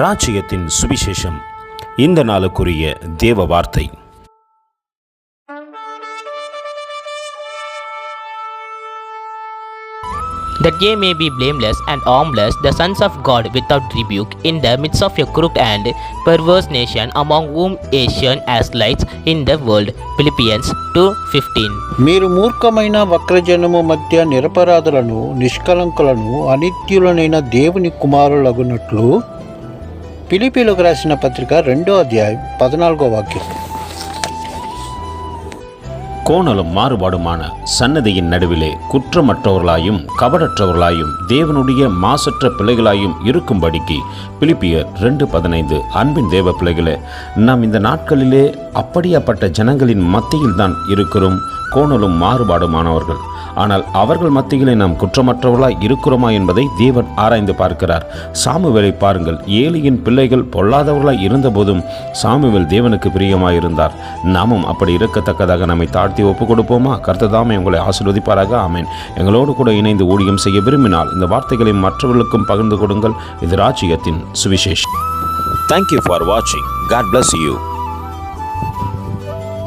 ராஜ்யத்தின் சுவிசேஷம் இந்த நாளுக்குரிய தேவ வார்த்தை that ye may be blameless and harmless, the sons of God without rebuke, in the midst of a crooked and perverse nation, among whom ye shone as lights in the world. Philippians 2:15. మీరు మూర్ఖమైన వక్రజనము మధ్య నిరపరాధులను నిష్కలంకులను అనిత్యులనైన దేవుని కుమారులగునట్లు పిలిపిలకు రాసిన పత్రిక రెండో అధ్యాయం పద్నాలుగో వాక్యం. கோணலும் மாறுபாடுமான சன்னதியின் நடுவிலே குற்றமற்றவர்களாயும் கபடற்றவர்களாயும் தேவனுடைய மாசற்ற பிள்ளைகளாயும் இருக்கும்படிக்கு பிலிப்பியர் ரெண்டு பதினைந்து அன்பின் தேவ பிள்ளைகளே நாம் இந்த நாட்களிலே அப்படியாப்பட்ட ஜனங்களின் மத்தியில் தான் இருக்கிறோம் கோணலும் மாறுபாடுமானவர்கள். ஆனால் அவர்கள் மத்தியிலே நாம் குற்றமற்றவர்களாய் இருக்கிறோமா என்பதை தேவன் ஆராய்ந்து பார்க்கிறார். சாமுவேலை பாருங்கள் ஏலியின் பிள்ளைகள் பொல்லாதவர்களாய் இருந்தபோதும் சாமுவேல் தேவனுக்கு பிரியமாயிருந்தார். நாமும் அப்படி இருக்கத்தக்கதாக நம்மை தாழ்த்தி ஒப்பு கொடுப்போமா கர்த்ததாமே உங்களை ஆசிர்வதிப்பாராக. ஆமேன். எங்களோடு கூட இணைந்து ஊழியம் செய்ய விரும்பினால் இந்த வார்த்தைகளை மற்றவர்களுக்கும் பகிர்ந்து கொடுங்கள். இது ராஜ்யத்தின் சுவிசேஷம். தேங்க்யூ ஃபார் வாட்சிங் காட் பிளஸ் யூ